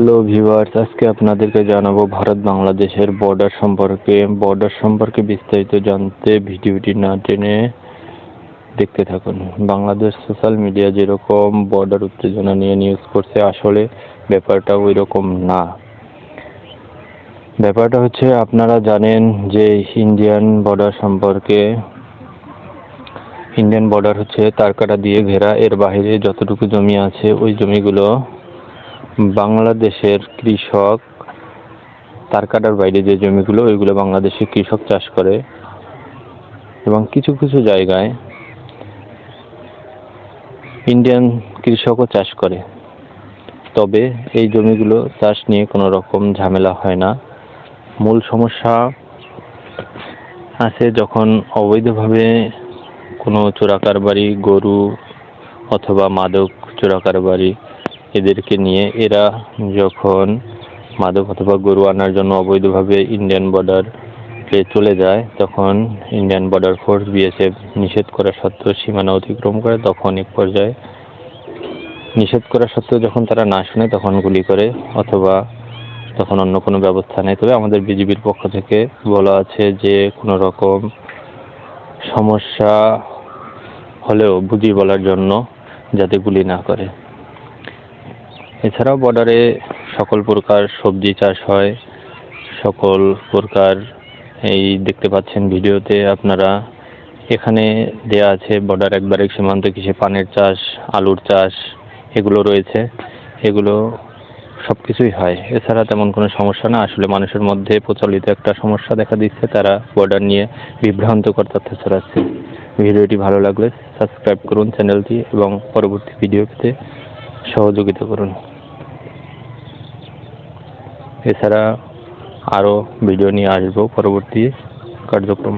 Hello viewers, আজকে আপনাদেরকে জানাব ভারত বাংলাদেশের বর্ডার সম্পর্কে। বর্ডার সম্পর্কে বিস্তারিত জানতে ভিডিওটি না টেনে দেখতে থাকুন। বাংলাদেশ সোশ্যাল মিডিয়া যেরকম বর্ডার উত্তেজনা নিয়ে নিউজ করছে, আসলে ব্যাপারটা ওই রকম না। ব্যাপারটা হচ্ছে, আপনারা জানেন যে ইন্ডিয়ান বর্ডার সম্পর্কে ইন্ডিয়ান বর্ডার হচ্ছে তারকাটা দিয়ে ঘেরা, এর বাইরে যতটুকু জমি আছে, ওই জমিগুলো বাংলাদেশের কৃষক, তার কাটার বাইরে যে জমিগুলো, ওইগুলো বাংলাদেশের কৃষক চাষ করে। এবং কিছু কিছু জায়গায় ইন্ডিয়ান কৃষকও চাষ করে। তবে এই জমিগুলো চাষ নিয়ে কোনো রকম ঝামেলা হয় না। মূল সমস্যা আছে যখন অবৈধভাবে কোনো চোরাকারবারি, গরু অথবা মাদক চোরাকারবারি এদেরকে নিয়ে এরা যখন মাদক অথবা গরু আনার জন্য অবৈধভাবে ইন্ডিয়ান বর্ডার চলে যায়, তখন ইন্ডিয়ান বর্ডার ফোর্স বিএসএফ নিষেধ করা সত্ত্বেও সীমানা অতিক্রম করে, তখন এক পর্যায়ে নিষেধ করা সত্ত্বেও যখন তারা না শুনে, তখন গুলি করে অথবা তখন অন্য কোনো ব্যবস্থা নেয়। তবে আমাদের বিজিবির পক্ষ থেকে বলা আছে যে, কোনো রকম সমস্যা হলেও বুঝিয়ে বলার জন্য যাতে গুলি না করে। এছাড়াও বর্ডারে সকল প্রকার সবজি চাষ হয়। সকল প্রকার এই দেখতে পাচ্ছেন ভিডিওতে আপনারা। এখানে দেয়া আছে বর্ডার একবারে সীমান্ত কৃষি পানের চাষ, আলুর চাষ, এগুলো রয়েছে। এগুলো সব কিছুই হয়। এছাড়া তেমন কোনো সমস্যা না। আসলে মানুষের মধ্যে প্রচলিত একটা সমস্যা দেখা দিচ্ছে। তারা বর্ডার নিয়ে বিভ্রান্তকর তথ্য ছড়াচ্ছে। ভিডিওটি ভালো লাগলে সাবস্ক্রাইব করুন চ্যানেলটি এবং পরবর্তী ভিডিও পেতে সহযোগিতা করুন। এছাড়া আরও ভিডিও নিয়ে আসব পরবর্তী কার্যক্রম।